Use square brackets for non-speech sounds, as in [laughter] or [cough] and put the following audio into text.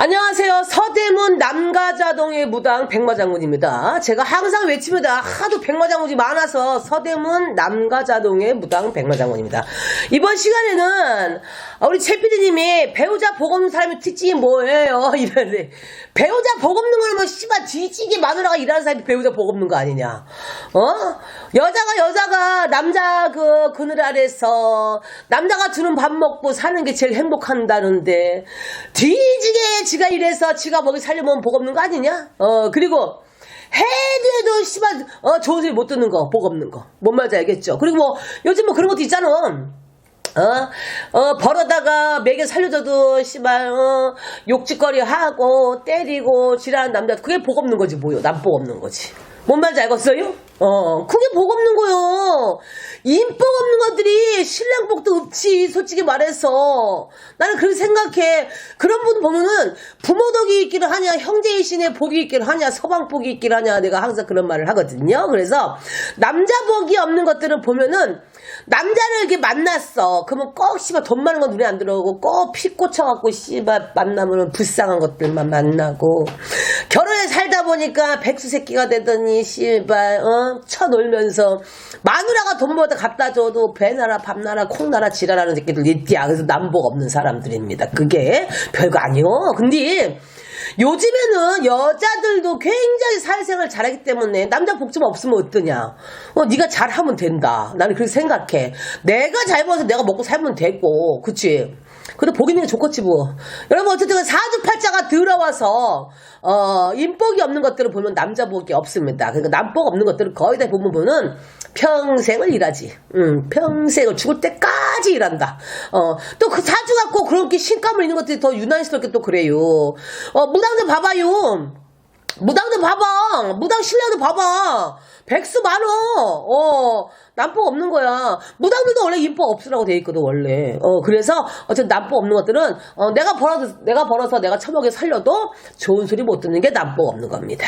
안녕하세요. 서대문 남가자동의 무당 백마장군입니다. 제가 항상 외칩니다. 하도 백마장군이 많아서 서대문 남가자동의 무당 백마장군입니다. 이번 시간에는 우리 최피디님이 배우자 복 없는 사람의 특징이 뭐예요? [laughs] 이러는데 배우자 복 없는 거는 뭐 씨발 뒤지게 마누라가 일하는 사람이 배우자 복 없는 거 아니냐? 어? 여자가 여자가 남자 그 그늘 아래서 남자가 주는 밥 먹고 사는 게 제일 행복한다는데 뒤지게 지가 이래서 지가 먹이 살려면 복 없는 거 아니냐? 어 그리고 해도 해도 씨발 어 좋은 소리 못 듣는 거 복 없는 거 뭔 말인지 알겠죠? 그리고 뭐 요즘 뭐 그런 것도 있잖아. 어, 어, 벌어다가 매겨 살려줘도, 씨발, 어, 욕짓거리 하고, 때리고, 지랄하는 남자, 그게 복 없는 거지, 뭐요. 남 복 없는 거지. 뭔 말인지 알겠어요? 어, 그게 복 없는 거요. 인복 없는 것들이 신랑 복도 없지, 솔직히 말해서. 나는 그렇게 생각해. 그런 분 보면은 부모 덕이 있기를 하냐, 형제이신의 복이 있기를 하냐, 서방 복이 있기를 하냐, 내가 항상 그런 말을 하거든요. 그래서 남자 복이 없는 것들을 보면은 남자를 이렇게 만났어. 그러면 꼭 씨발 돈 많은 거 눈에 안 들어오고 꼭 피 꽂혀갖고 씨발 만나면은 불쌍한 것들만 만나고 살다 보니까 백수 새끼가 되더니 씨발 어 쳐놀면서 마누라가 돈 벌다 갖다 줘도 배나라 밥나라 콩나라 지랄하는 새끼들 있디야. 그래서 남복 없는 사람들입니다. 그게 별거 아니요. 근데 요즘에는 여자들도 굉장히 사회생활 잘하기 때문에 남자 복좀 없으면 어떠냐? 어, 네가 잘하면 된다. 나는 그렇게 생각해. 내가 잘 벌어서 내가 먹고 살면 되고, 그치? 있는 게 좋겠지 뭐. 여러분 어쨌든 사주팔자가 들어와서 어, 인복이 없는 것들을 보면 남자 복이 없습니다. 그러니까 남복 없는 것들을 거의 다 보면 보면 평생을 일하지. 음, 평생을 죽을 때까지 일한다. 어, 또 그 사주 갖고 그렇게 신감을 있는 것들이 더 유난스럽게 또 그래요. 어, 무당들 봐봐요. 무당들 봐봐. 무당 신라도 봐봐. 백수 많어. 어, 남법 없는 거야. 무당들도 원래 인법 없으라고 돼 있거든, 원래. 어, 그래서, 어쨌든 남법 없는 것들은, 어, 내가 벌어서, 내가 벌어서 내가 처먹여 살려도 좋은 소리 못 듣는 게 남법 없는 겁니다.